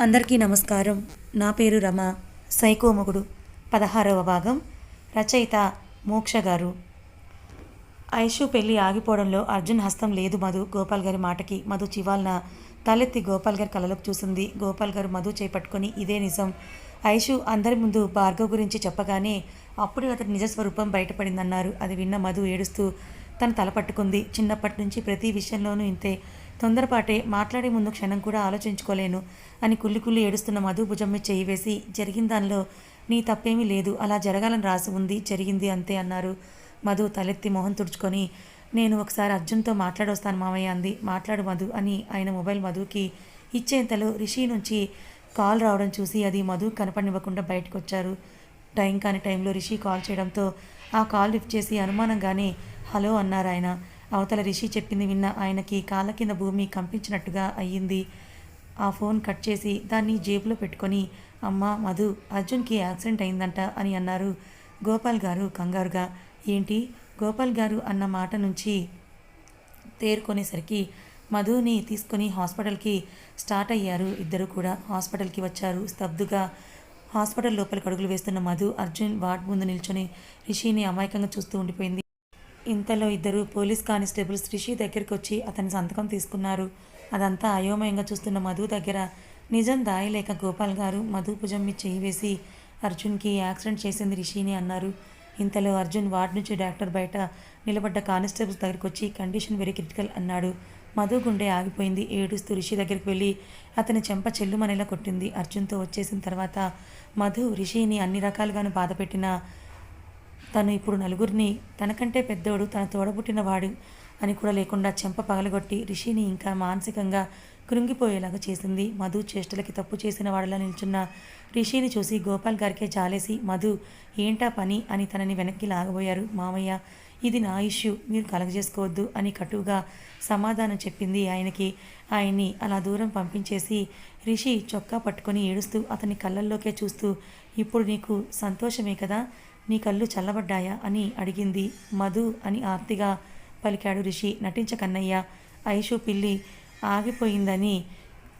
అందరికీ నమస్కారం. నా పేరు రమ. సైకోమగుడు పదహారవ భాగం. రచయిత మోక్ష గారు. ఐషు పెళ్ళి ఆగిపోవడంలో అర్జున్ హస్తం లేదు మధు. గోపాల్ గారి మాటకి మధు చివాల్న తలెత్తి గోపాల్ గారి కళ్ళలోకి చూసింది. గోపాల్ గారు మధు చేపట్టుకొని ఇదే నిజం. ఐషు అందరి ముందు భార్గవ్ గురించి చెప్పగానే అప్పుడే అతని నిజ స్వరూపం బయటపడిందన్నారు. అది విన్న మధు ఏడుస్తూ తను తల పట్టుకుంది. చిన్నప్పటి నుంచి ప్రతి విషయంలోనూ ఇంతే. తొందరపాటే మాట్లాడే ముందు క్షణం కూడా ఆలోచించుకోలేను. అని కుల్లి కుల్లి ఏడుస్తున్న మధు భుజం మీద చేయి వేసి జరిగిన దానిలో నీ తప్పేమీ లేదు అలా జరగాలని రాసి ఉంది జరిగింది అంతే అన్నారు. మధు తలెత్తి మొహం తుడుచుకొని నేను ఒకసారి అర్జున్తో మాట్లాడొస్తాను మామయ్య అంది. మాట్లాడు మధు అని ఆయన మొబైల్ మధుకి ఇచ్చేంతలో రిషి నుంచి కాల్ రావడం చూసి అది మధు కనపడివ్వకుండా బయటకు వచ్చారు టైం కాని టైంలో రిషి కాల్ చేయడంతో ఆ కాల్ లిఫ్ట్ చేసి అనుమానంగానే హలో అన్నారు ఆయన. అవతల రిషి చెప్పింది విన్న ఆయనకి కాళ్ళ కింద భూమి కంపించినట్టుగా అయ్యింది. ఆ ఫోన్ కట్ చేసి దాన్ని జేబులో పెట్టుకొని అమ్మ మధు అర్జున్కి యాక్సిడెంట్ అయిందంట అని అన్నారు. గోపాల్ గారు కంగారుగా ఏంటి? గోపాల్ గారు అన్న మాట నుంచి తేరుకొనేసరికి మధుని తీసుకొని హాస్పిటల్కి స్టార్ట్ అయ్యారు. ఇద్దరు కూడా హాస్పిటల్కి వచ్చారు. స్తబ్దుగా హాస్పిటల్ లోపలికి అడుగులు వేస్తున్న మధు అర్జున్ వార్డ్ ముందు నిల్చొని రిషిని అమాయకంగా చూస్తూ ఉండిపోయింది. ఇంతలో ఇద్దరు పోలీస్ కానిస్టేబుల్స్ రిషి దగ్గరికి వచ్చి అతని సంతకం తీసుకున్నారు. అదంతా అయోమయంగా చూస్తున్న మధు దగ్గర నిజం దాయలేక గోపాల్ గారు మధు భుజం మీద చేయి వేసి అర్జున్కి యాక్సిడెంట్ చేసింది రిషిని అన్నారు. ఇంతలో అర్జున్ వార్డ్ నుంచి డాక్టర్ బయట నిలబడ్డ కానిస్టేబుల్స్ దగ్గరికి వచ్చి కండిషన్ వెరీ క్రిటికల్ అన్నాడు. మధు గుండె ఆగిపోయింది. ఏడుస్తూ రిషి దగ్గరికి వెళ్ళి అతని చెంప చెల్లుమనేలా కొట్టింది. అర్జున్తో వచ్చేసిన తర్వాత మధు రిషిని అన్ని రకాలుగాను బాధపెట్టిన తను ఇప్పుడు నలుగురిని తనకంటే పెద్దోడు తన తోడబుట్టిన వాడు అని కూడా లేకుండా చెంప పగలగొట్టి రిషిని ఇంకా మానసికంగా కృంగిపోయేలాగా చేసింది. మధు చేష్టలకి తప్పు చేసిన వాడలా నిల్చున్న రిషిని చూసి గోపాల్ గారికే జాలేసి మధు ఏంటా పని? అని తనని వెనక్కి లాగబోయారు. మామయ్య ఇది నా ఇష్యూ మీరు కలగజేసుకోవద్దు అని కటువుగా సమాధానం చెప్పింది ఆయనకి. ఆయన్ని అలా దూరం పంపించేసి రిషి చొక్కా పట్టుకొని ఏడుస్తూ అతని కళ్ళల్లోకే చూస్తూ ఇప్పుడు నీకు సంతోషమే కదా? నీ కళ్ళు చల్లబడ్డాయా? అని అడిగింది మధు అని ఆర్తిగా పలికాడు రిషి. నటించకన్నయ్య ఐషు పిల్లి ఆగిపోయిందని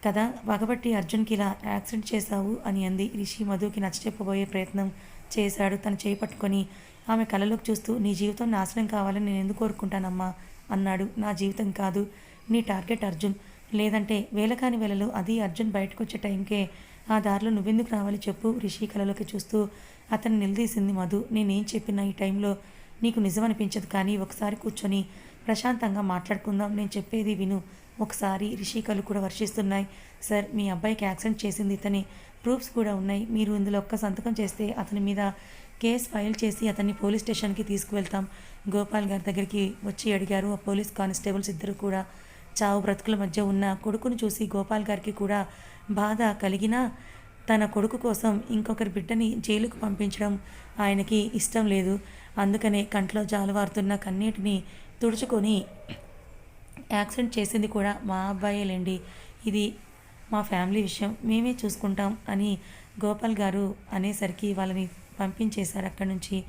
కదా? పగబట్టి అర్జున్కి ఇలా యాక్సిడెంట్ చేశావు అని అంది రిషి. మధుకి నచ్చచెప్పబోయే ప్రయత్నం చేశాడు. తను చేయి పట్టుకొని ఆమె కళ్ళలోకి చూస్తూ నీ జీవితం నాశనం కావాలని నేను ఎందుకు కోరుకుంటానమ్మా? అన్నాడు. నా జీవితం కాదు. నీ టార్గెట్ అర్జున్. లేదంటే వేలకాని వేళలో అది అర్జున్ బయటకు వచ్చే టైంకే ఆ దారిలో నువ్వెందుకు రావాలి చెప్పు. రిషి కళలోకి చూస్తూ అతను నిలదీసింది మధు. నేనేం చెప్పినా ఈ టైంలో నీకు నిజం అనిపించదు కానీ ఒకసారి కూర్చొని ప్రశాంతంగా మాట్లాడుకుందాం. నేను చెప్పేది విను. ఒకసారి రిషికలు కూడా వర్షిస్తున్నాయి. సార్ మీ అబ్బాయికి యాక్సిడెంట్ చేసింది ఇతని ప్రూఫ్స్ కూడా ఉన్నాయి. మీరు ఇందులో ఒక్క సంతకం చేస్తే అతని మీద కేసు ఫైల్ చేసి అతన్ని పోలీస్ స్టేషన్కి తీసుకువెళ్తాం. గోపాల్ గారి దగ్గరికి వచ్చి అడిగారు. ఆ పోలీస్ కానిస్టేబుల్స్ ఇద్దరు కూడా చావు బ్రతుకుల మధ్య ఉన్న కొడుకును చూసి గోపాల్ గారికి కూడా బాధ కలిగినా తన కొడుకు కోసం ఇంకొకరి బిడ్డని జైలుకు పంపించడం ఆయనకి ఇష్టం లేదు. అందుకనే కంట్లో జాలువారుతున్న కన్నీటిని తుడుచుకొని యాక్సిడెంట్ చేసింది కూడా మా అబ్బాయేలేండి. ఇది మా ఫ్యామిలీ విషయం. మేమే చూసుకుంటాం అని గోపాల్ గారు అనేసరికి వాళ్ళని పంపించేశారు అక్కడి నుంచి.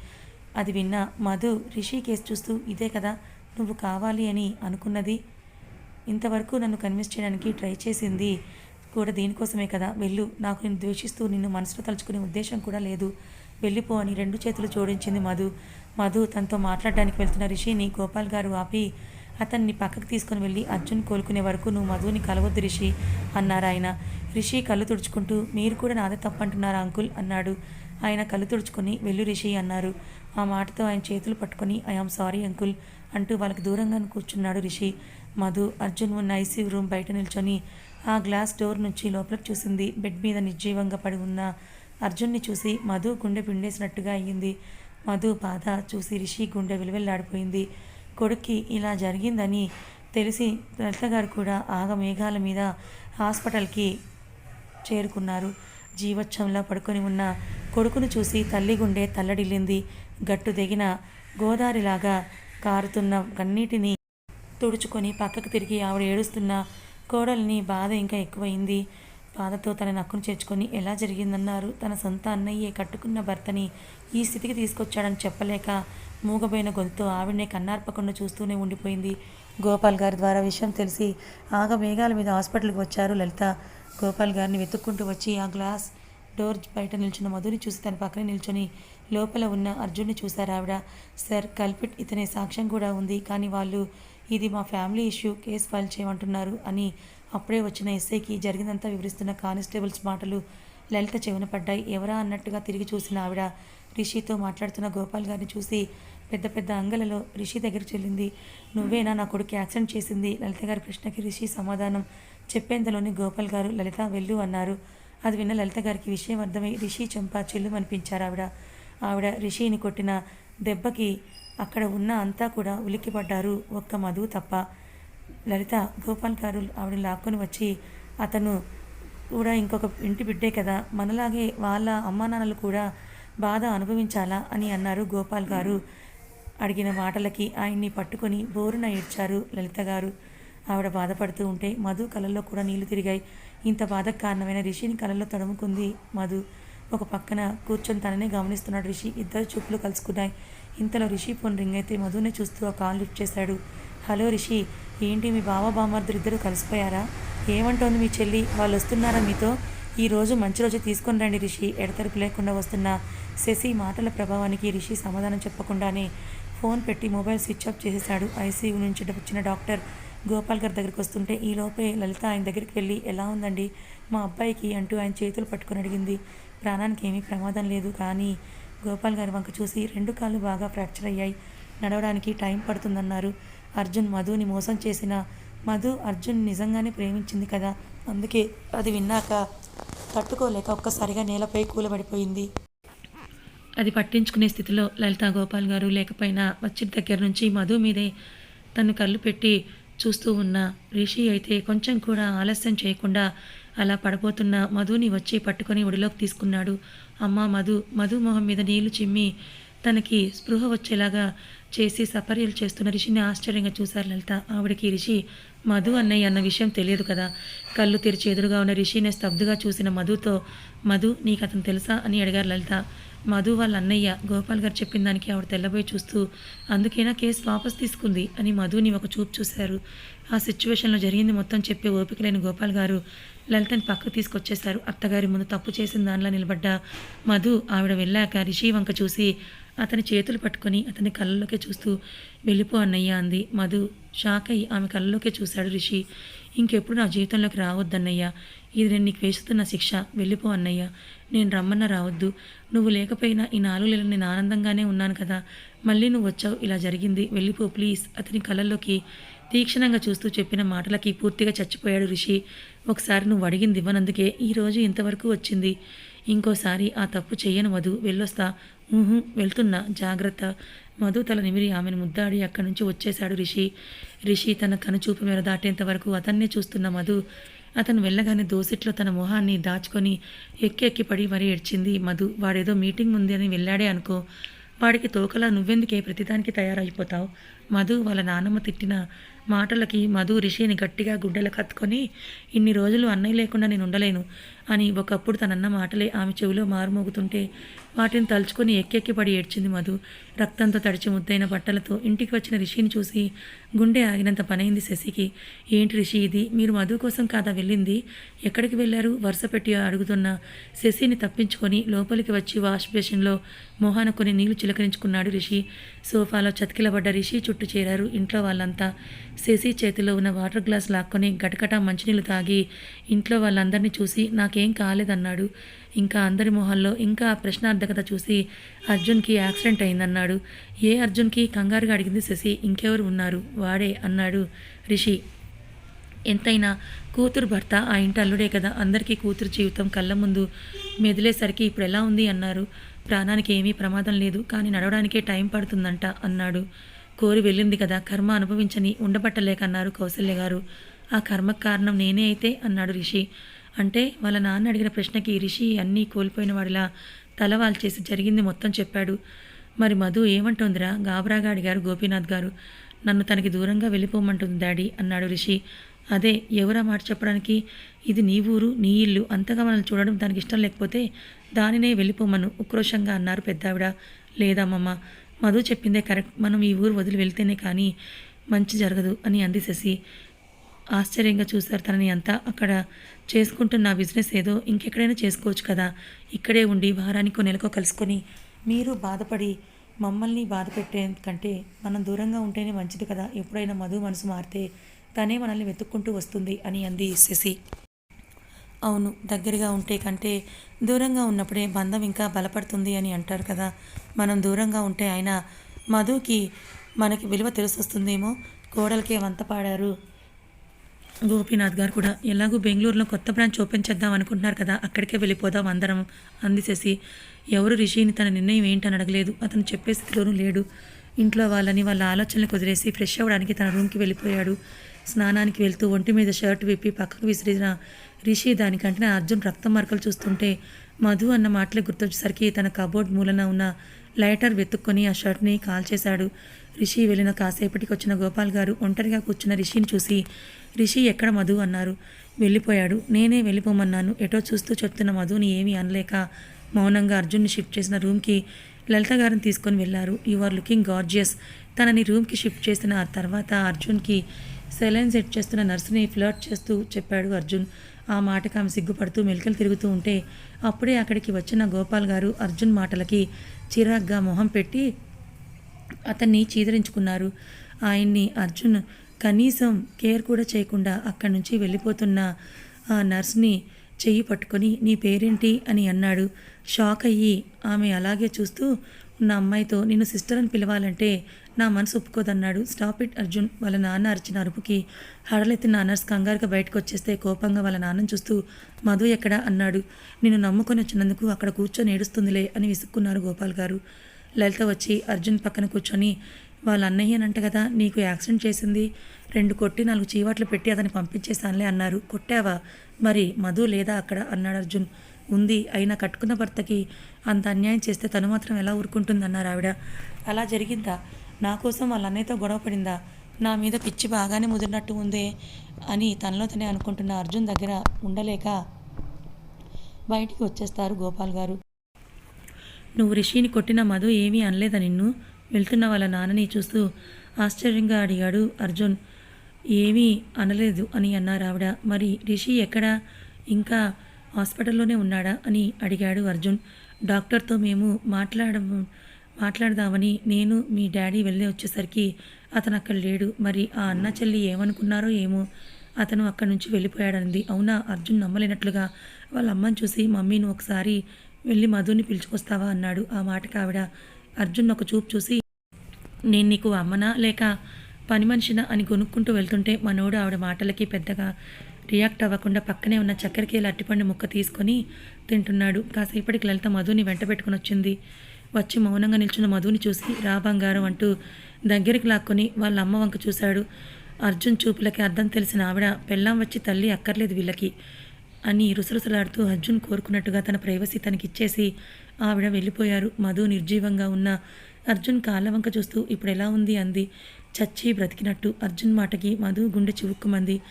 అది విన్న మధు రిషి కేసు చూస్తూ ఇదే కదా నువ్వు కావాలి అని అనుకున్నది. ఇంతవరకు నన్ను కన్విన్స్ చేయడానికి ట్రై చేసింది కూడా దీనికోసమే కదా. వెళ్ళు నాకు నేను ద్వేషిస్తూ నిన్ను మనసులో తలుచుకునే ఉద్దేశం కూడా లేదు. వెళ్ళిపో అని రెండు చేతులు జోడించింది మధు. మధు తనతో మాట్లాడడానికి వెళ్తున్న రిషిని గోపాల్ గారు ఆపి అతన్ని పక్కకు తీసుకుని వెళ్ళి అర్జున్ కోలుకునే వరకు నువ్వు మధుని కలవద్దు రిషి అన్నారు ఆయన. రిషి కళ్ళు తుడుచుకుంటూ మీరు కూడా నాదే తప్పంటున్నారా అంకుల్ అన్నాడు. ఆయన కళ్ళు తుడుచుకొని వెళ్ళు రిషి అన్నారు. ఆ మాటతో ఆయన చేతులు పట్టుకొని ఐఆమ్ సారీ అంకుల్ అంటూ వాళ్ళకి దూరంగా కూర్చున్నాడు రిషి. మధు అర్జున్ ఉన్న ఐసీయూ రూమ్ బయట నిల్చొని ఆ గ్లాస్ డోర్ నుంచి లోపలికి చూసింది. బెడ్ మీద నిర్జీవంగా పడి ఉన్న అర్జున్ని చూసి మధు గుండె పిండేసినట్టుగా అయ్యింది. మధు బాధ చూసి రిషి గుండె విలువెల్లాడిపోయింది. కొడుక్కి ఇలా జరిగిందని తెలిసి లలిత గారు కూడా ఆగమేఘాల మీద హాస్పిటల్కి చేరుకున్నారు. జీవోత్సవంలా పడుకొని ఉన్న కొడుకును చూసి తల్లి గుండె తల్లడిల్లింది. గట్టు దిగిన గోదారిలాగా కారుతున్న కన్నీటిని తుడుచుకొని పక్కకు తిరిగి ఆవిడ ఏడుస్తున్న కోడల్ని బాధ ఇంకా ఎక్కువైంది. బాధతో తన నక్కును చేర్చుకొని ఎలా జరిగిందన్నారు. తన సొంత అన్నయ్యే కట్టుకున్న భర్తని ఈ స్థితికి తీసుకొచ్చాడని చెప్పలేక మూగబోయిన గొంతుతో ఆవిడనే కన్నార్పకుండా చూస్తూనే ఉండిపోయింది. గోపాల్ గారి ద్వారా విషయం తెలిసి ఆగ మేఘాల మీద హాస్పిటల్కి వచ్చారు లలిత. గోపాల్ గారిని వెతుక్కుంటూ వచ్చి ఆ గ్లాస్ డోర్ బయట నిల్చున్న మధుని చూసి తన పక్కనే నిల్చొని లోపల ఉన్న అర్జున్ని చూశారు ఆవిడ. సార్ కల్పిట్ ఇతనే సాక్ష్యం కూడా ఉంది. కానీ వాళ్ళు ఇది మా ఫ్యామిలీ ఇష్యూ కేసు ఫైల్ చేయమంటున్నారు అని అప్పుడే వచ్చిన ఎస్ఐకి జరిగిందంతా వివరిస్తున్న కానిస్టేబుల్స్ మాటలు లలిత చెవిన పడ్డాయి. ఎవరా అన్నట్టుగా తిరిగి చూసిన ఆవిడ రిషితో మాట్లాడుతున్న గోపాల్ గారిని చూసి పెద్ద పెద్ద అంగలలో రిషి దగ్గర చెల్లింది. నువ్వేనా నా కొడుకు యాక్సిడెంట్ చేసింది? లలిత గారి ప్రశ్నకి రిషి సమాధానం చెప్పేంతలోనే గోపాల్ గారు లలిత వెళ్ళు అన్నారు. అది విన్న లలిత గారికి విషయం అర్థమై రిషి చెంప చెల్లు అనిపించారు ఆవిడ. ఆవిడ రిషిని కొట్టిన దెబ్బకి అక్కడ ఉన్న అంతా కూడా ఉలిక్కిపడ్డారు ఒక్క మధు తప్ప. లలిత గోపాల్ గారు ఆవిడ లాక్కొని వచ్చి అతను కూడా ఇంకొక ఇంటి బిడ్డే కదా మనలాగే వాళ్ళ అమ్మానాన్నలు కూడా బాధ అనుభవించాలా? అని అన్నారు గోపాల్ గారు. అడిగిన మాటలకి ఆయన్ని పట్టుకొని బోరున ఏడ్చారు లలిత గారు. ఆవిడ బాధపడుతూ ఉంటే మధు కళ్ళల్లో కూడా నీళ్ళు తిరిగాయి. ఇంత బాధకు కారణమైన రిషిని కళ్ళల్లో తడుముకుంది మధు. ఒక పక్కన కూర్చొని తననే గమనిస్తున్నాడు రిషి. ఇద్దరు చూపులు కలుసుకున్నాయి. ఇంతలో రిషి ఫోన్ రింగ్ అయితే మధునే చూస్తూ ఆ కాల్ లిఫ్ట్ చేశాడు. హలో రిషి ఏంటి మీ బావ బామర్దులు ఇద్దరు కలిసిపోయారా? ఏమంటోంది మీ చెల్లి? వాళ్ళు వస్తున్నారా మీతో? ఈ రోజు మంచి రోజు తీసుకొని రండి రిషి ఎడతెరపు లేకుండా వస్తున్న. శశి మాటల ప్రభావానికి రిషి సమాధానం చెప్పకుండానే ఫోన్ పెట్టి మొబైల్ స్విచ్ ఆఫ్ చేసేశాడు. ఐసీయూ నుంచి వచ్చిన డాక్టర్ గోపాల్ గారి దగ్గరికి వస్తుంటే ఈ లోపే లలిత ఆయన దగ్గరికి వెళ్ళి ఎలా ఉందండి? మా అబ్బాయికి అంటూ ఆయన చేతులు పట్టుకొని అడిగింది. ప్రాణానికి ఏమీ ప్రమాదం లేదు కానీ గోపాల్ గారి వంక చూసి రెండు కాళ్ళు బాగా ఫ్రాక్చర్ అయ్యాయి. నడవడానికి టైం పడుతుందన్నారు. అర్జున్ మధుని మోసం చేసిన మధు అర్జున్ నిజంగానే ప్రేమించింది కదా? అందుకే అది విన్నాక తట్టుకోలేక ఒక్కసారిగా నేలపై కూలబడిపోయింది. అది పట్టించుకునే స్థితిలో లలిత గోపాల్ గారు లేకపోయినా వచ్చిన దగ్గర నుంచి మధు మీదే తను కళ్ళు పెట్టి చూస్తూ ఉన్న. రిషి అయితే కొంచెం కూడా ఆలస్యం చేయకుండా అలా పడబోతున్న మధుని వచ్చి పట్టుకొని ఒడిలోకి తీసుకున్నాడు. అమ్మ మధు మధు మొహం మీద నీళ్ళు చిమ్మి తనకి స్పృహ వచ్చేలాగా చేసి సపర్యలు చేస్తున్న రిషిని ఆశ్చర్యంగా చూశారు లలిత. ఆవిడకి రిషి మధు అన్నయ్య అన్న విషయం తెలియదు కదా. కళ్ళు తెరిచి ఎదురుగా ఉన్న రిషిని స్తబ్దుగా చూసిన మధుతో మధు నీకు అతను తెలుసా అని అడిగారు లలిత. మధు వాళ్ళ అన్నయ్య గోపాల్ గారు చెప్పిన దానికి ఆవిడ తెల్లబోయి చూస్తూ అందుకేనా కేసు వాపస్ తీసుకుంది అని మధుని ఒక చూపు చూశారు. ఆ సిచ్యువేషన్లో జరిగింది మొత్తం చెప్పే ఓపిక లేని గోపాల్ గారు లలితని పక్కకు తీసుకొచ్చేశారు. అత్తగారి ముందు తప్పు చేసిన దానిలో నిలబడ్డ మధు ఆవిడ వెళ్ళాక రిషి వంక చూసి అతని చేతులు పట్టుకొని అతని కళ్ళలోకే చూస్తూ వెళ్ళిపో అన్నయ్య అంది. మధు షాక్ అయ్యి ఆమె కళ్ళలోకే చూశాడు రిషి. ఇంకెప్పుడు నా జీవితంలోకి రావద్దన్నయ్య. ఇది నేను నీకు వేస్తున్న శిక్ష. వెళ్ళిపో అన్నయ్య. నేను రమ్మన్న రావద్దు. నువ్వు లేకపోయినా ఈ నాలుగు నెలలు నేను ఆనందంగానే ఉన్నాను కదా. మళ్ళీ నువ్వు వచ్చావు. ఇలా జరిగింది. వెళ్ళిపో ప్లీజ్ అతని కళ్ళల్లోకి తీక్షణంగా చూస్తూ చెప్పిన మాటలకి పూర్తిగా చచ్చిపోయాడు రిషి. ఒకసారి నువ్వు అడిగింది ఇవ్వనందుకే ఈరోజు ఇంతవరకు వచ్చింది. ఇంకోసారి ఆ తప్పు చెయ్యను మధు వెళ్ళొస్తా. ఊహు వెళ్తున్నా. జాగ్రత్త. మధు తల నిమిరి ఆమెను ముద్దాడి అక్కడి నుంచి వచ్చేశాడు రిషి. రిషి తన కనుచూపు మేర దాటేంత వరకు అతన్నే చూస్తున్న మధు. అతను వెళ్ళగానే దోసిట్లో తన మొహాన్ని దాచుకొని ఎక్కి ఎక్కి పడి మరీ ఏడ్చింది. మధు వాడేదో మీటింగ్ ఉంది అని వెళ్ళాడే అనుకో. వాడికి తోకలా నువ్వెందుకే ప్రతిదానికి తయారైపోతావు? మధు వాళ్ళ నాన్నమ్మ తిట్టిన మాటలకి మధు రిషిని గట్టిగా గుడ్డలు కత్తుకొని ఇన్ని రోజులు అన్నయ్య లేకుండా నేను ఉండలేను అని ఒకప్పుడు తనన్న మాటలే ఆమె చెవిలో మారుమోగుతుంటే వాటిని తలుచుకొని ఎక్కెక్కి పడి ఏడ్చింది మధు. రక్తంతో తడిచి ముద్దైన బట్టలతో ఇంటికి వచ్చిన రిషిని చూసి గుండె ఆగినంత పనైంది శశికి. ఏంటి రిషి ఇది? మీరు మధు కోసం కాదా వెళ్ళింది? ఎక్కడికి వెళ్ళారు? వరుస పెట్టి అడుగుతున్న శశిని తప్పించుకొని లోపలికి వచ్చి వాష్ బేసిన్లో మొహాన కొన్ని నీళ్ళు చిలకరించుకున్నాడు రిషి. సోఫాలో చతికిలబడ్డ రిషి చుట్టూ చేరారు ఇంట్లో వాళ్ళంతా. శశి చేతిలో ఉన్న వాటర్ గ్లాస్ లాక్కొని గటగటా మంచినీళ్ళు తాగి ఇంట్లో వాళ్ళందరినీ చూసి నాకేం కాలేదన్నాడు. ఇంకా అందరి మొహాల్లో ఇంకా ప్రశ్నార్థకత చూసి అర్జున్కి యాక్సిడెంట్ అయిందన్నాడు. ఏ అర్జున్కి కంగారుగా అడిగింది శశి. ఇంకెవరు ఉన్నారు? వాడే అన్నాడు రిషి. ఎంతైనా కూతురు భర్త ఆ ఇంటి అల్లుడే కదా. అందరికీ కూతురు జీవితం కళ్ళ ముందు మెదిలేసరికి ఇప్పుడు ఎలా ఉంది? అన్నారు. ప్రాణానికి ఏమీ ప్రమాదం లేదు. కానీ నడవడానికే టైం పడుతుందంట అన్నాడు కోరి వెళ్ళింది కదా కర్మ అనుభవించని ఉండబట్టలేకన్నారు కౌసల్య గారు. ఆ కర్మకు కారణం నేనే అయితే అన్నాడు రిషి. అంటే వాళ్ళ నాన్న అడిగిన ప్రశ్నకి రిషి అన్నీ కోల్పోయిన వాడిలా తలవాల్చేసి జరిగింది మొత్తం చెప్పాడు. మరి మధు ఏమంటోందిరా? గాబరాగా అడిగారు గోపీనాథ్ గారు. నన్ను తనకి దూరంగా వెళ్ళిపోమంటుంది డాడీ అన్నాడు రిషి. అదే ఎవరా మాట చెప్పడానికి? ఇది నీ ఊరు నీ ఇల్లు అంతగా మనల్ని చూడడం దానికి ఇష్టం లేకపోతే దానినే వెళ్ళిపోమను ఉక్రోషంగా అన్నారు పెద్దావిడ. లేదమ్మమ్మ మధు చెప్పిందే కరెక్ట్. మనం ఈ ఊరు వదిలి వెళ్తేనే కానీ మంచి జరగదు అని అంది శశి. ఆశ్చర్యంగా చూశారు తనని అంతా. అక్కడ చేసుకుంటున్న బిజినెస్ ఏదో ఇంకెక్కడైనా చేసుకోవచ్చు కదా. ఇక్కడే ఉండి వారానికో నెలకో కలుసుకొని మీరు బాధపడి మమ్మల్ని బాధ పెట్టే కంటే మనం దూరంగా ఉంటేనే మంచిది కదా. ఎప్పుడైనా మధు మనసు మారితే తనే మనల్ని వెతుక్కుంటూ వస్తుంది అని అంది శశి. అవును దగ్గరగా ఉంటే కంటే దూరంగా ఉన్నప్పుడే బంధం ఇంకా బలపడుతుంది అని అంటారు కదా. మనం దూరంగా ఉంటే ఆయన మధుకి మనకి విలువ తెలిసొస్తుందేమో? కోడలికే వంత పాడారు. గోపీనాథ్ గారు కూడా ఎలాగో బెంగళూరులో కొత్త బ్రాంచ్ ఓపెన్ చేద్దాం అనుకుంటున్నారు కదా అక్కడికే వెళ్ళిపోదాం అందరం అందిసేసి. ఎవరు రిషిని తన నిర్ణయం ఏంటని అడగలేదు. అతను చెప్పే స్థితిలోనూ లేడు. ఇంట్లో వాళ్ళని వాళ్ళ ఆలోచనలు కుదిరేసి ఫ్రెష్ అవ్వడానికి తన రూమ్కి వెళ్ళిపోయాడు. స్నానానికి వెళ్తూ ఒంటి మీద షర్ట్ విప్పి పక్కకు విసిరిన రిషి దానికంటే అర్జున్ రక్తం మరకలు చూస్తుంటే మధు అన్న మాటలు గుర్తొచ్చేసరికి తన కబోర్డ్ మూలన ఉన్న లైటర్ వెతుక్కొని ఆ షర్ట్ని కాల్చేశాడు. రిషి వెళ్ళిన కాసేపటికి వచ్చిన గోపాల్ గారు ఒంటరిగా కూర్చున్న రిషిని చూసి రిషి ఎక్కడ మధు? అన్నారు. వెళ్ళిపోయాడు. నేనే వెళ్ళిపోమన్నాను. ఎటో చూస్తూ చెప్తున్న మధుని ఏమీ అనలేక మౌనంగా అర్జున్ని షిఫ్ట్ చేసిన రూమ్కి లలిత గారిని తీసుకొని వెళ్ళారు. యు ఆర్ లుకింగ్ గార్జియస్ తనని రూమ్కి షిఫ్ట్ చేసిన ఆ తర్వాత అర్జున్కి సెలైన్ సెట్ చేస్తున్న నర్సుని ఫ్లర్ట్ చేస్తూ చెప్పాడు అర్జున్. ఆ మాటకు ఆమె సిగ్గుపడుతూ మెలికలు తిరుగుతూ ఉంటే అప్పుడే అక్కడికి వచ్చిన గోపాల్ గారు అర్జున్ మాటలకి చిరాగ్గా మొహం పెట్టి అతన్ని చీదరించుకున్నారు. ఆయన్ని అర్జున్ కనీసం కేర్ కూడా చేయకుండా అక్కడి నుంచి వెళ్ళిపోతున్న ఆ నర్స్ని చెయ్యి పట్టుకొని నీ పేరేంటి? అని అన్నాడు. షాక్ అయ్యి ఆమె అలాగే చూస్తూ ఉన్న అమ్మాయితో నిన్ను సిస్టర్ అని పిలవాలంటే నా మనసు ఒప్పుకోదన్నాడు. Stop it Arjun. వాళ్ళ నాన్న అరిచిన అరుపుకి హడలెత్తిన అనర్స్ కంగారుగా బయటకు వచ్చేస్తే కోపంగా వాళ్ళ నాన్నని చూస్తూ మధు ఎక్కడ? అన్నాడు. నిన్ను నమ్ముకొని వచ్చినందుకు అక్కడ కూర్చొని ఏడుస్తుందిలే అని విసుక్కున్నారు గోపాల్ గారు. లలిత వచ్చి అర్జున్ పక్కన కూర్చొని వాళ్ళ అన్నయ్యనంట కదా నీకు యాక్సిడెంట్ చేసింది. రెండు కొట్టి నాలుగు చీవాట్లు పెట్టి అతన్ని పంపించేశానులే అన్నారు. కొట్టావా? మరి మధు లేదా అక్కడ అన్నాడు అర్జున్. ఉంది. అయినా కట్టుకున్న భర్తకి అంత అన్యాయం చేస్తే తను మాత్రం ఎలా ఊరుకుంటుందన్నారు ఆవిడ. అలా జరిగిందా? నా కోసం వాళ్ళ అన్నయ్యతో గొడవ పడిందా? నా మీద పిచ్చి బాగానే ముదిరినట్టు ఉందే అని తనలో తనే అనుకుంటున్న అర్జున్ దగ్గర ఉండలేక బయటికి వచ్చేస్తారు గోపాల్ గారు. నువ్వు రిషిని కొట్టిన మధు ఏమీ అనలేదా నిన్ను? వెళ్తున్న వాళ్ళ నాన్నని చూస్తూ ఆశ్చర్యంగా అడిగాడు అర్జున్. ఏమీ అనలేదు అని అన్నారు ఆవిడ. మరి రిషి ఎక్కడా? ఇంకా హాస్పిటల్లోనే ఉన్నాడా అని అడిగాడు అర్జున్. డాక్టర్తో మేము మాట్లాడము మాట్లాడదామని నేను మీ డాడీ వెళ్ళి వచ్చేసరికి అతను అక్కడ లేడు. మరి ఆ అన్న చెల్లి ఏమనుకున్నారో ఏమో అతను అక్కడి నుంచి వెళ్ళిపోయాడనింది అవునా? అర్జున్ నమ్మలేనట్లుగా వాళ్ళ అమ్మని చూసి మమ్మీని ఒకసారి వెళ్ళి మధుని పిలుచుకొస్తావా? అన్నాడు. ఆ మాటకి ఆవిడ అర్జున్ ఒక చూపు చూసి నేను నీకు అమ్మనా? లేక పని మనిషినా? అని కొనుక్కుంటూ వెళ్తుంటే మనోడు ఆవిడ మాటలకి పెద్దగా రియాక్ట్ అవ్వకుండా పక్కనే ఉన్న చక్కెరకేళ అట్టిపండు ముక్క తీసుకొని తింటున్నాడు. కాసేపటికి లలిత మధుని వెంట పెట్టుకుని వచ్చింది. వచ్చి మౌనంగా నిల్చున్న మధుని చూసి రా బంగారం అంటూ దగ్గరికి లాక్కొని వాళ్ళ అమ్మ వంక చూశాడు. అర్జున్ చూపులకి అర్థం తెలిసిన ఆవిడ పెళ్ళాం వచ్చి తల్లి అక్కర్లేదు వీళ్ళకి అని రుసరుసలాడుతూ అర్జున్ కోరుకున్నట్టుగా తన ప్రైవసీ తనకిచ్చేసి ఆవిడ వెళ్ళిపోయారు. మధు నిర్జీవంగా ఉన్న అర్జున్ కాళ్ళ వంక చూస్తూ ఇప్పుడు ఎలా ఉంది? అంది. చచ్చి బ్రతికినట్టు. అర్జున్ మాటకి మధు గుండె చివుక్కుమంది.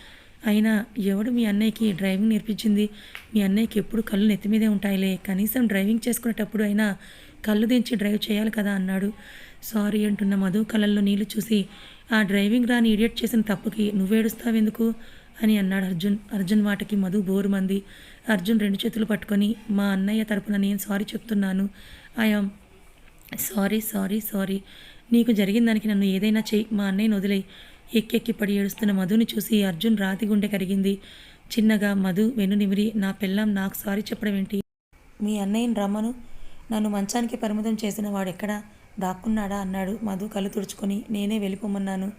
అయినా ఎవడు మీ అన్నయ్యకి డ్రైవింగ్ నేర్పించింది? మీ అన్నయ్యకి ఎప్పుడు కళ్ళు నెత్తి మీదే ఉంటాయిలే. కనీసం డ్రైవింగ్ చేసుకునేటప్పుడు అయినా కళ్ళు దించి డ్రైవ్ చేయాలి కదా అన్నాడు. సారీ అంటున్న మధు కళ్ళల్లో నీళ్ళు చూసి ఆ డ్రైవింగ్ రాని ఇడియట్ చేసిన తప్పుకి నువ్వేడుస్తావెందుకు అని అన్నాడు అర్జున్. అర్జున్ మాటకి మధు బోరుమంది. అర్జున్ రెండు చేతులు పట్టుకొని మా అన్నయ్య తరపున నేను సారీ చెప్తున్నాను. ఐఆమ్ సారీ సారీ సారీ నీకు జరిగిన దానికి నన్ను ఏదైనా చెయ్యి. మా అన్నయ్యను వదిలే ఎక్కెక్కి పడి ఏడుస్తున్న మధుని చూసి అర్జున్ రాతి గుండె కరిగింది. చిన్నగా మధు వెన్ను నిమిరి నా పిల్లం నాకు సారీ చెప్పడం ఏంటి మీ అన్నయ్యని రమ్మను. నన్ను మంచానికి పరిమితం చేసిన వాడెక్కడా దాక్కున్నాడా? అన్నాడు మధు కళ్ళు తుడుచుకొని. నేనే వెళ్ళిపోమన్నాను.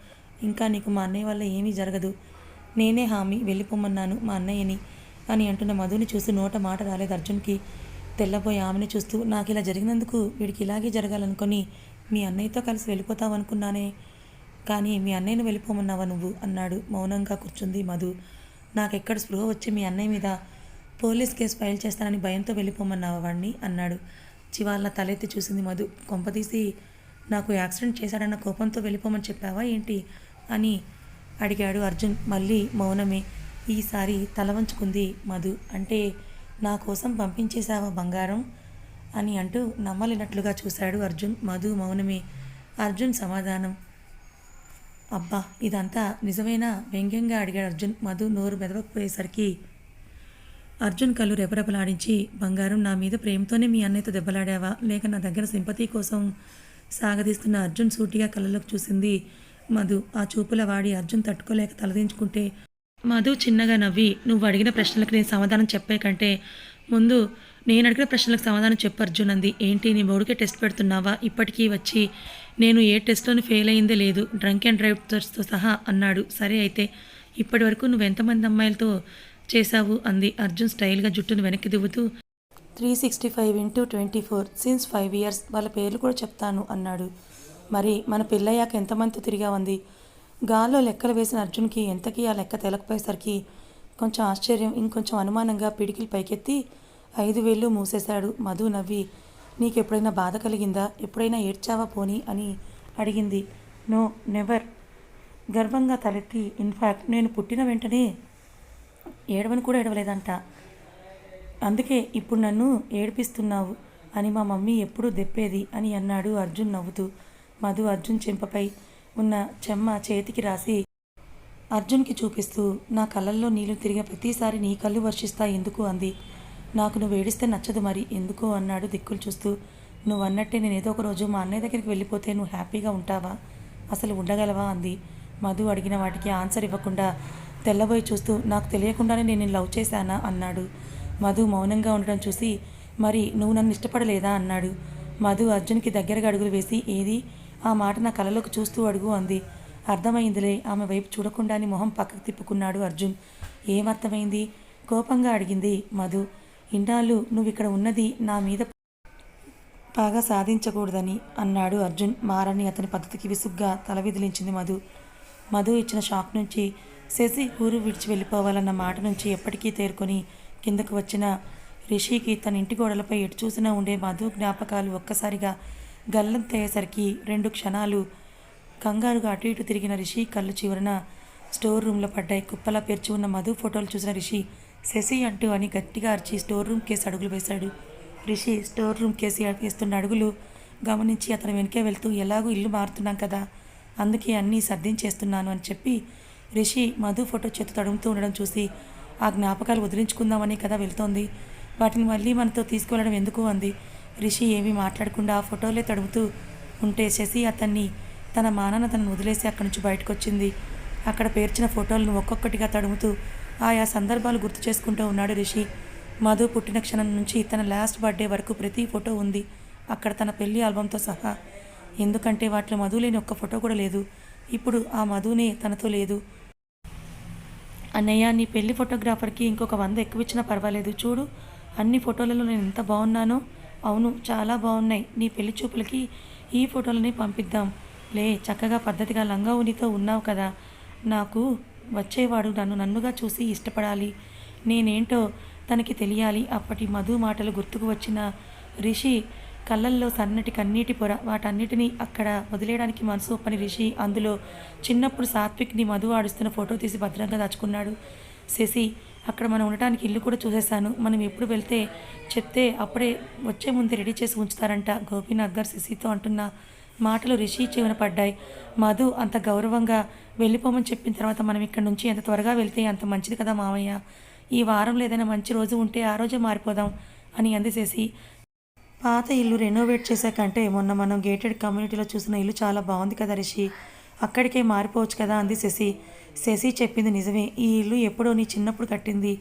ఇంకా నీకు మా అన్నయ్య వల్ల ఏమీ జరగదు. నేనే హామీ వెళ్ళిపోమన్నాను మా అన్నయ్యని. అని అంటున్న మధుని చూసి నోట మాట రాలేదు అర్జున్కి. తెల్లబోయి ఆమెని చూస్తూ నాకు ఇలా జరిగినందుకు వీడికి ఇలాగే జరగాలనుకొని మీ అన్నయ్యతో కలిసి వెళ్ళిపోతావనుకున్నానే. కానీ మీ అన్నయ్యను వెళ్ళిపోమన్నావా నువ్వు? అన్నాడు మౌనంగా కూర్చుంది మధు. నాకెక్కడ స్పృహ వచ్చి మీ అన్నయ్య మీద పోలీస్ కేసు ఫైల్ చేస్తానని భయంతో వెళ్ళిపోమన్నావా వాడిని అన్నాడు. చివాళ్ళ తలెత్తి చూసింది మధు. కొంపతీసి నాకు యాక్సిడెంట్ చేశాడన్న కోపంతో వెళ్ళిపోమని చెప్పావా ఏంటి? అని అడిగాడు అర్జున్. మళ్ళీ మౌనమే ఈసారి తల వంచుకుంది మధు. అంటే నా కోసం పంపించేశావా బంగారం? అని అంటూ నమ్మలేనట్లుగా చూశాడు అర్జున్. మధు మౌనమే అర్జున్ సమాధానం. అబ్బా ఇదంతా నిజమేనా? వ్యంగ్యంగా అడిగాడు అర్జున్. మధు నోరు మెదవకపోయేసరికి అర్జున్ కళ్ళు రెపరెపలాడించి బంగారం నా మీద ప్రేమతోనే మీ అన్నయ్యతో దెబ్బలాడావా? లేక నా దగ్గర సింపతి కోసం సాగదీస్తున్న అర్జున్ సూటిగా కళ్ళలోకి చూసింది మధు. ఆ చూపుల వాడి అర్జున్ తట్టుకోలేక తలదించుకుంటే మధు చిన్నగా నవ్వి నువ్వు అడిగిన ప్రశ్నలకు నేను సమాధానం చెప్పే కంటే ముందు నేను అడిగిన ప్రశ్నలకు సమాధానం చెప్పు అర్జున్ అంది. ఏంటి నీ బోడికే టెస్ట్ పెడుతున్నావా? ఇప్పటికీ వచ్చి నేను ఏ టెస్ట్లోనూ ఫెయిల్ అయిందే లేదు. డ్రంక్ అండ్ డ్రైవ్తో సహా అన్నాడు. సరే అయితే ఇప్పటి వరకు నువ్వు ఎంతమంది అమ్మాయిలతో చేశావు అంది అర్జున్ స్టైల్గా జుట్టును వెనక్కి దివ్వుతూ three sixty five into twenty four since five years వాళ్ళ పేర్లు కూడా చెప్తాను అన్నాడు. మరి మన పెళ్ళయ్యాక ఎంతమందితో తిరిగావంది గాల్లో లెక్కలు వేసిన అర్జున్కి ఎంతకీ ఆ లెక్క తెలకపోయేసరికి కొంచెం ఆశ్చర్యం ఇంకొంచెం అనుమానంగా పిడికిలు పైకెత్తి ఐదు వేళ్ళు మూసేశాడు. మధు నవ్వి నీకు ఎప్పుడైనా బాధ కలిగిందా? ఎప్పుడైనా ఏడ్చావా పోనీ అని అడిగింది. No never. గర్వంగా తలెత్తి ఇన్ఫ్యాక్ట్ నేను పుట్టిన వెంటనే ఏడవని కూడా ఏడవలేదంట. అందుకే ఇప్పుడు నన్ను ఏడిపిస్తున్నావు అని మా మమ్మీ ఎప్పుడూ దెప్పేది అని అన్నాడు అర్జున్ నవ్వుతూ. మధు అర్జున్ చెంపపై ఉన్న చెమ్మ చేతికి రాసి అర్జున్కి చూపిస్తూ నా కళ్ళల్లో నీళ్ళు తిరిగే ప్రతిసారి నీ కళ్ళు వర్షిస్తా ఎందుకు అంది. నాకు నువ్వు ఏడిస్తే నచ్చదు మరి ఎందుకో అన్నాడు దిక్కులు చూస్తూ. నువ్వు అన్నట్టే నేను ఏదో ఒక రోజు మా అన్నయ్య దగ్గరికి వెళ్ళిపోతే నువ్వు హ్యాపీగా ఉంటావా? అసలు ఉండగలవా? అంది. మధు అడిగిన వాటికి ఆన్సర్ ఇవ్వకుండా తెల్లబోయి చూస్తూ నాకు తెలియకుండానే నేను లవ్ చేశానా? అన్నాడు. మధు మౌనంగా ఉండడం చూసి మరి నువ్వు నన్ను ఇష్టపడలేదా? అన్నాడు. మధు అర్జున్కి దగ్గరగా అడుగులు వేసి ఏది? ఆ మాట నా కలలోకి చూస్తూ అడుగు అంది. అర్థమైందిలే ఆమె వైపు చూడకుండానే మొహం పక్కకు తిప్పుకున్నాడు అర్జున్. ఏమర్థమైంది? కోపంగా అడిగింది మధు. ఇన్నాళ్ళు నువ్వు ఇక్కడ ఉన్నది నా మీద బాగా సాధించకూడదని అన్నాడు అర్జున్. మారని అతని పద్ధతికి విసుగ్గా తల విదిలించింది మధు. మధు ఇచ్చిన షాక్ నుంచి శశి ఊరు విడిచి వెళ్ళిపోవాలన్న మాట నుంచి ఎప్పటికీ తేరుకొని కిందకు వచ్చిన రిషికి తన ఇంటి గోడలపై ఎటు చూసినా ఉండే మధు జ్ఞాపకాలు ఒక్కసారిగా గల్లంతయ్యేసరికి రెండు క్షణాలు కంగారుగా అటు ఇటు తిరిగిన రిషి కళ్ళు చివరన స్టోర్ రూమ్లో పడ్డాయి. కుప్పలా పేర్చి ఉన్న మధు ఫోటోలు చూసిన రిషి శశి అంటూ అని గట్టిగా అరిచి స్టోర్ రూమ్ కేసు అడుగులు వేశాడు. రిషి స్టోర్ రూమ్ కేసి వేస్తున్న అడుగులు గమనించి అతను వెనకే వెళ్తూ ఎలాగూ ఇల్లు మారుతున్నాం కదా అందుకే అన్నీ సర్దించేస్తున్నాను అని చెప్పి రిషి మధు ఫోటో చేతి తడుముతూ ఉండడం చూసి ఆ జ్ఞాపకాలు వదిలించుకుందామని కదా వెళ్తోంది. వాటిని మళ్ళీ మనతో తీసుకువెళ్ళడం ఎందుకు అంది. రిషి ఏమీ మాట్లాడకుండా ఆ ఫోటోలే తడుముతూ ఉంటే శశి అతన్ని తన మానాన తనను వదిలేసి అక్కడి నుంచి బయటకు వచ్చింది అక్కడ పేర్చిన ఫోటోలను ఒక్కొక్కటిగా తడుముతూ ఆయా సందర్భాలు గుర్తు చేసుకుంటూ ఉన్నాడు రిషి. మధు పుట్టిన క్షణం నుంచి తన లాస్ట్ బర్త్డే వరకు ప్రతి ఫోటో ఉంది. అక్కడ తన పెళ్ళి ఆల్బంతో సహా. ఎందుకంటే వాటిలో మధు లేని ఒక్క ఫోటో కూడా లేదు. ఇప్పుడు ఆ మధునే తనతో లేదు. అన్నయ్య నీ పెళ్ళి ఫోటోగ్రాఫర్కి ఇంకొక వంద ఎక్కువ ఇచ్చినా పర్వాలేదు. చూడు అన్ని ఫోటోలలో నేను ఎంత బాగున్నానో. అవును చాలా బాగున్నాయి. నీ పెళ్ళి చూపులకి ఈ ఫోటోలని పంపిద్దాం. లే చక్కగా పద్ధతిగా లంగా ఉనితో ఉన్నావు కదా. నాకు వచ్చేవాడు నన్ను నన్నుగా చూసి ఇష్టపడాలి. నేనేంటో తనకి తెలియాలి. అప్పటి మధు మాటలు గుర్తుకు వచ్చిన రిషి కళ్ళల్లో సన్నటి కన్నీటి పొర వాటన్నిటినీ అక్కడ వదిలేయడానికి మనసు ఒప్పని రిషి అందులో చిన్నప్పుడు సాత్విక్ని మధు ఆడిస్తున్న ఫోటో తీసి భద్రంగా దాచుకున్నాడు. శశి అక్కడ మనం ఉండటానికి ఇల్లు కూడా చూసేశాను. మనం ఎప్పుడు వెళ్తే చెప్తే అప్పుడే వచ్చే ముందే రెడీ చేసి ఉంచుతారంట గోపీనాథ్ గారు శశితో అంటున్న మాటలు రిషి చెవిన పడ్డాయి. మధు అంత గౌరవంగా వెళ్ళిపోమని చెప్పిన తర్వాత మనం ఇక్కడ నుంచి ఎంత త్వరగా వెళ్తే అంత మంచిది కదా మామయ్య ఈ వారంలో ఏదైనా మంచి రోజు ఉంటే ఆ రోజే మారిపోదాం అని అంది శశి. పాత ఇల్లు రెనోవేట్ చేశాకంటే మొన్న మనం గేటెడ్ కమ్యూనిటీలో చూసిన ఇల్లు చాలా బాగుంది కదా రిషి. అక్కడికే మారిపోవచ్చు కదా అంది శశి. శశి చెప్పింది నిజమే ఈ ఇల్లు ఎప్పుడో నీ చిన్నప్పుడు కట్టింది.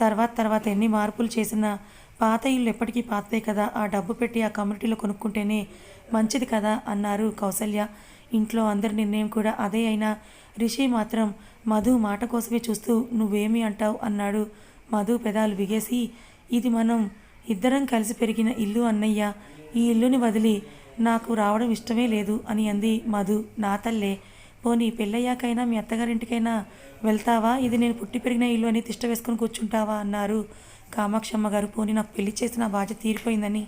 తర్వాత తర్వాత ఎన్ని మార్పులు చేసినా పాత ఇల్లు ఎప్పటికీ పాతదే కదా ఆ డబ్బు పెట్టి ఆ కమ్యూనిటీలో కొనుక్కుంటేనే మంచిది కదా అన్నారు కౌసల్య. ఇంట్లో అందరి నిర్ణయం కూడా అదే అయినా రిషి మాత్రం మధు మాట కోసమే చూస్తూ నువ్వేమి అంటావు? అన్నాడు. మధు పెదాలు బిగేసి ఇది మనం ఇద్దరం కలిసి పెరిగిన ఇల్లు అన్నయ్య ఈ ఇల్లుని వదిలి నాకు రావడం ఇష్టమే లేదు అని అంది మధు. నా తల్లే పోనీ పెళ్ళయ్యాకైనా మీ అత్తగారింటికైనా వెళ్తావా? ఇది నేను పుట్టి పెరిగిన ఇల్లు అని తిష్ట వేసుకొని కూర్చుంటావా? అన్నారు. కామాక్షమ్మ గారు పోనీ నాకు పెళ్ళి చేసిన బాధ్యత తీరిపోయిందని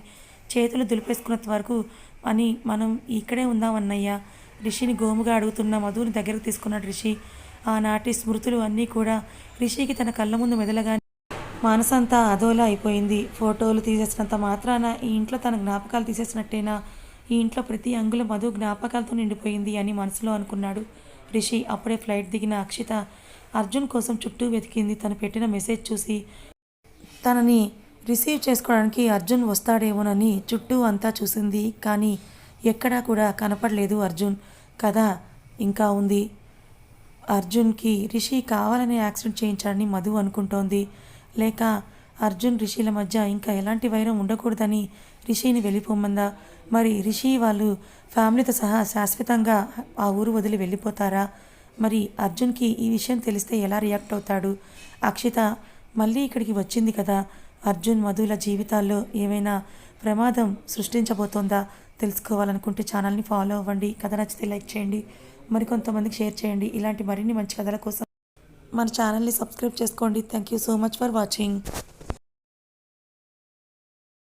చేతులు దులిపేసుకున్నంత వరకు అని మనం ఇక్కడే ఉందాం అన్నయ్య. రిషిని గోముగా అడుగుతున్న మధుని దగ్గరకు తీసుకున్నాడు రిషి. ఆనాటి స్మృతులు అన్నీ కూడా రిషికి తన కళ్ళ ముందు మెదలగానే మనసంతా అదోలా అయిపోయింది. ఫోటోలు తీసేసినంత మాత్రాన ఈ ఇంట్లో తన జ్ఞాపకాలు తీసేసినట్టేనా? ఈ ఇంట్లో ప్రతి అంగుల మధు జ్ఞాపకాలతో నిండిపోయింది అని మనసులో అనుకున్నాడు. రిషి అప్పుడే ఫ్లైట్ దిగిన అక్షిత అర్జున్ కోసం చుట్టూ వెతికింది. తను పెట్టిన మెసేజ్ చూసి తనని రిసీవ్ చేసుకోవడానికి అర్జున్ వస్తాడేమోనని చుట్టూ అంతా చూసింది. కానీ ఎక్కడా కూడా కనపడలేదు అర్జున్. కథ ఇంకా ఉంది. అర్జున్కి రిషి కావాలనే యాక్సిడెంట్ చేయించాడని మధు అనుకుంటోంది. లేక అర్జున్ రిషిల మధ్య ఇంకా ఎలాంటి వైరం ఉండకూడదని రిషిని వెళ్ళిపోమందా? మరి రిషి వాళ్ళు ఫ్యామిలీతో సహా శాశ్వతంగా ఆ ఊరు వదిలి వెళ్ళిపోతారా? మరి అర్జున్కి ఈ విషయం తెలిస్తే ఎలా రియాక్ట్ అవుతాడు? అక్షిత మళ్ళీ ఇక్కడికి వచ్చింది కదా. అర్జున్ మధుల జీవితాల్లో ఏమైనా ప్రమాదం సృష్టించబోతోందా? తెలుసుకోవాలనుకుంటే ఛానల్ని ఫాలో అవ్వండి. కథ నచ్చితే లైక్ చేయండి. మరికొంతమందికి షేర్ చేయండి. ఇలాంటి మరిన్ని మంచి కథల కోసం మన ఛానల్ని సబ్స్క్రైబ్ చేసుకోండి. Thank you so much for watching